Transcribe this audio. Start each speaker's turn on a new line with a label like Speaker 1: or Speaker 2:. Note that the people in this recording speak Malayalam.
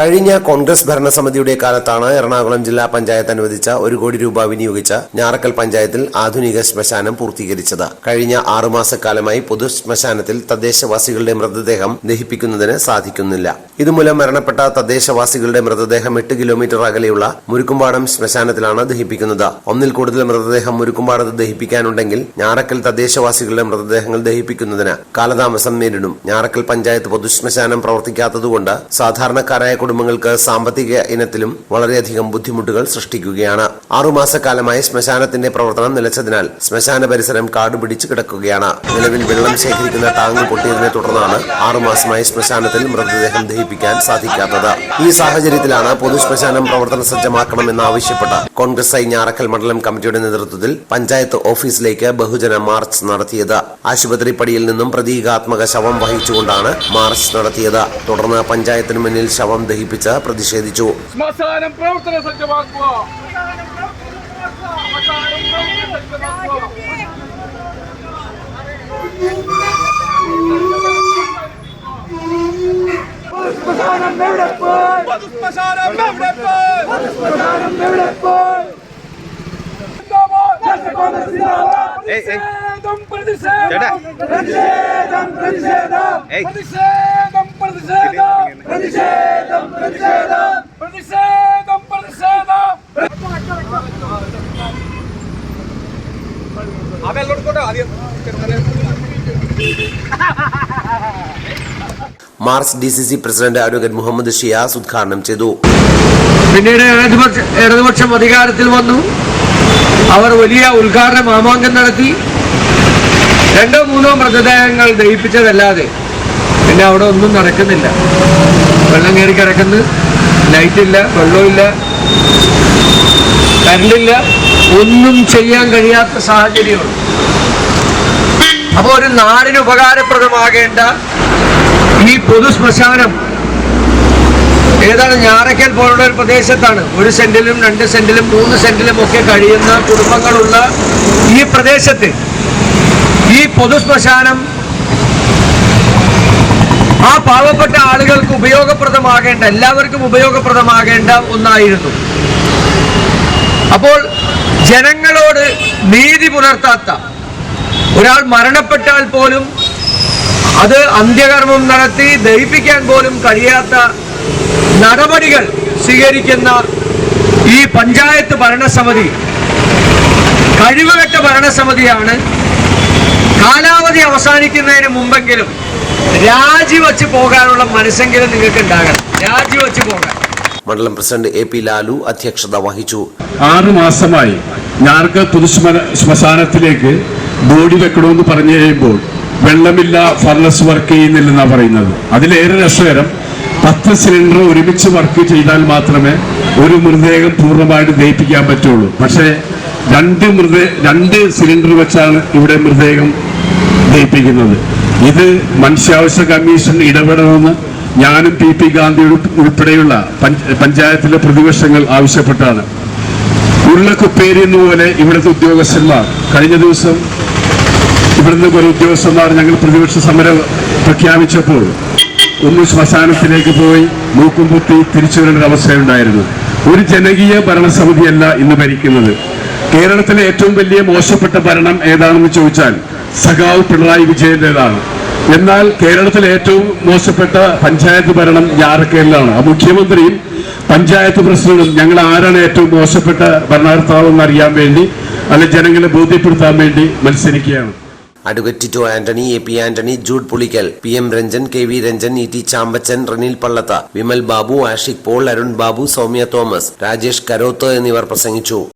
Speaker 1: കഴിഞ്ഞ കോൺഗ്രസ് ഭരണസമിതിയുടെ കാലത്താണ് എറണാകുളം ജില്ലാ പഞ്ചായത്ത് അനുവദിച്ച ഒരു കോടി രൂപ വിനിയോഗിച്ച ഞാറക്കൽ പഞ്ചായത്തിൽ ആധുനിക ശ്മശാനം പൂർത്തീകരിച്ചത്. കഴിഞ്ഞ ആറുമാസക്കാലമായി പൊതു ശ്മശാനത്തിൽ തദ്ദേശവാസികളുടെ മൃതദേഹം ദഹിപ്പിക്കുന്നതിന് സാധിക്കുന്നില്ല. ഇതുമൂലം മരണപ്പെട്ട തദ്ദേശവാസികളുടെ മൃതദേഹം എട്ട് കിലോമീറ്റർ അകലെയുള്ള മുരുക്കുംപാടം ശ്മശാനത്തിലാണ് ദഹിപ്പിക്കുന്നത്. ഒന്നിൽ കൂടുതൽ മൃതദേഹം മുരുക്കുംപാടത്ത് ദഹിപ്പിക്കാനുണ്ടെങ്കിൽ ഞാറക്കൽ തദ്ദേശവാസികളുടെ മൃതദേഹങ്ങൾ ദഹിപ്പിക്കുന്നതിന് കാലതാമസം നേരിടും. ഞാറക്കൽ പഞ്ചായത്ത് പൊതുശ്മശാനം പ്രവർത്തിക്കാത്തതുകൊണ്ട് സാധാരണക്കാരായ കുടുംബങ്ങൾക്ക് സാമ്പത്തിക ഇനത്തിലും വളരെയധികം ബുദ്ധിമുട്ടുകൾ സൃഷ്ടിക്കുകയാണ്. ആറുമാസക്കാലമായി ശ്മശാനത്തിന്റെ പ്രവർത്തനം നിലച്ചതിനാൽ ശ്മശാന പരിസരം കാടുപിടിച്ച് കിടക്കുകയാണ്. നിലവിൽ വെള്ളം ശേഖരിക്കുന്ന ടാങ്ക് പൊട്ടിയതിനെ തുടർന്നാണ് ആറുമാസമായി ശ്മശാനത്തിൽ മൃതദേഹം ദഹിപ്പിക്കാൻ സാധിക്കാത്തത്. ഈ സാഹചര്യത്തിലാണ് പൊതു ശ്മശാനം പ്രവർത്തന സജ്ജമാക്കണമെന്ന് ആവശ്യപ്പെട്ട കോൺഗ്രസ് ഐ ഞാറക്കൽ മണ്ഡലം കമ്മിറ്റിയുടെ നേതൃത്വത്തിൽ പഞ്ചായത്ത് ഓഫീസിലേക്ക് ബഹുജന മാർച്ച് നടത്തിയത്. ആശുപത്രി പടിയിൽ നിന്നും പ്രതീകാത്മക ശവം വഹിച്ചുകൊണ്ടാണ് മാർച്ച് നടത്തിയത്. തുടർന്ന് പഞ്ചായത്തിന് മുന്നിൽ ശവം ദഹിപ്പിച്ച് പ്രതിഷേധിച്ചു.
Speaker 2: ശ്മശാനം പ്രവർത്തന സജ്ജമാക്കുക. ശ്മശാനം
Speaker 3: എവിടെ പോയി?
Speaker 2: ശ്മശാനം എവിടെ പോയി?
Speaker 3: ശ്മശാനം എവിടെ പോയി?
Speaker 2: സിന്ദാബാദ്! പ്രതിഷേധം പ്രതിഷേധം
Speaker 3: പ്രതിഷേധം പ്രതിഷേധം
Speaker 2: പ്രതിഷേധം പ്രതിഷേധം.
Speaker 3: പ്രതിഷേധം. പ്രതിഷേധം
Speaker 1: march D C C president advocate Muhammad Shiyas ഉദ്ഘാടനം ചെയ്തു.
Speaker 4: പിന്നീട് ഇടതുപക്ഷ ഇടതുപക്ഷം അധികാരത്തിൽ വന്നു. അവർ വലിയ ഉദ്ഘാടന മാമാങ്കം നടത്തി. രണ്ടോ മൂന്നോ മൃതദേഹങ്ങൾ ദഹിപ്പിച്ചതല്ലാതെ പിന്നെ അവിടെ ഒന്നും നടക്കുന്നില്ല. വെള്ളം കയറി കിടക്കുന്നു. ലൈറ്റില്ല വെള്ളമില്ല കരണ്ടില്ല. ഒന്നും ചെയ്യാൻ കഴിയാത്ത സാഹചര്യമാണ്. അപ്പോൾ ഒരു നാടിന് ഉപകാരപ്രദമാകേണ്ട ഈ പൊതു ശ്മശാനം ഏതാണ്? ഞാറയ്ക്കൽ പോലുള്ള ഒരു പ്രദേശത്താണ്. ഒരു സെന്റിലും രണ്ട് സെന്റിലും മൂന്ന് സെന്റിലും ഒക്കെ കഴിയുന്ന കുടുംബങ്ങളുള്ള ഈ പ്രദേശത്ത് ഈ പൊതു ശ്മശാനം ആ പാവപ്പെട്ട ആളുകൾക്ക് ഉപയോഗപ്രദമാകേണ്ട എല്ലാവർക്കും ഉപയോഗപ്രദമാകേണ്ട ഒന്നായിരുന്നു. അപ്പോൾ ജനങ്ങളോട് നീതി പുലർത്താത്ത ഒരാൾ മരണപ്പെട്ടാൽ പോലും അത് അന്ത്യകർമ്മം നടത്തി ദഹിപ്പിക്കാൻ പോലും കഴിയാത്ത നടപടികൾ സ്വീകരിക്കുന്ന ഈ പഞ്ചായത്ത് ഭരണസമിതി കഴിവുകെട്ട ഭരണസമിതിയാണ്. കാലാവധി അവസാനിക്കുന്നതിന് മുമ്പെങ്കിലും രാജിവെച്ച് പോകാനുള്ള മനസ്സെങ്കിലും നിങ്ങൾക്ക് ഉണ്ടാകണം. രാജിവെച്ച് പോകാൻ.
Speaker 1: മണ്ഡലം പ്രസിഡന്റ് എ പി ലാലു അധ്യക്ഷത വഹിച്ചു.
Speaker 5: ആറ് മാസമായി ഞാർക്ക് പൊതുശ്മ ശ്മശാനത്തിലേക്ക് ബോഡി വെക്കണമെന്ന് പറഞ്ഞു കഴിയുമ്പോൾ വെള്ളമില്ല ഫർണസ് വർക്ക് ചെയ്യുന്നില്ലെന്നാണ് പറയുന്നത്. അതിലേറെ രസകരം പത്ത് സിലിണ്ടർ ഒരുമിച്ച് വർക്ക് ചെയ്താൽ മാത്രമേ ഒരു മൃതദേഹം പൂർണമായിട്ട് ദഹിപ്പിക്കാൻ പറ്റുള്ളൂ. പക്ഷേ രണ്ട് മൃത രണ്ട് സിലിണ്ടർ വെച്ചാണ് ഇവിടെ മൃതദേഹം ദഹിപ്പിക്കുന്നത്. ഇത് മനുഷ്യാവശ്യ കമ്മീഷൻ ഇടപെടണമെന്ന് ഞാനും പി പി ഗാന്ധി ഉൾപ്പെ- ഉൾപ്പെടെയുള്ള പഞ്ച- പഞ്ചായത്തിലെ പ്രതിപക്ഷങ്ങൾ ആവശ്യപ്പെട്ടാണ്. ഉരുളക്കുപ്പേരി എന്നുപോലെ ഇവിടുത്തെ ഉദ്യോഗസ്ഥന്മാർ കഴിഞ്ഞ ദിവസം ഇവിടുന്ന് ഒരു ഉദ്യോഗസ്ഥന്മാർ ഞങ്ങൾ പ്രതിപക്ഷ സമരം പ്രഖ്യാപിച്ചപ്പോൾ ഒന്ന് ശ്മശാനത്തിലേക്ക് പോയി മൂക്കും കുത്തി തിരിച്ചു വരേണ്ട അവസ്ഥയുണ്ടായിരുന്നു. ഒരു ജനകീയ ഭരണസമിതിയല്ല ഇന്ന് ഭരിക്കുന്നത്. കേരളത്തിലെ ഏറ്റവും വലിയ മോശപ്പെട്ട ഭരണം ഏതാണെന്ന് ചോദിച്ചാൽ സഖാവ് പിണറായി വിജയന്റേതാണ്. എന്നാൽ കേരളത്തിലെ ഏറ്റവും മോശപ്പെട്ട പഞ്ചായത്ത് ഭരണം ഞാറക്കേലിലാണ് ആ മുഖ്യമന്ത്രിയും പഞ്ചായത്ത് പ്രസിഡന്റും ഞങ്ങൾ ആരാണ് ഏറ്റവും മോശപ്പെട്ട ഭരണകർത്താവെന്ന് അറിയാൻ വേണ്ടി അല്ലെ ജനങ്ങളെ ബോധ്യപ്പെടുത്താൻ വേണ്ടി മത്സരിക്കുകയാണ്.
Speaker 1: Advocate Tito Antony A P Antony Jude Pulickal P M Ranjan K V Ranjan E T Champachan Ranil Pallath Vimal Babu Ashik Paul Arun Babu Soumya Thomas Rajesh Karoth എന്നിവർ പ്രസംഗിച്ചു.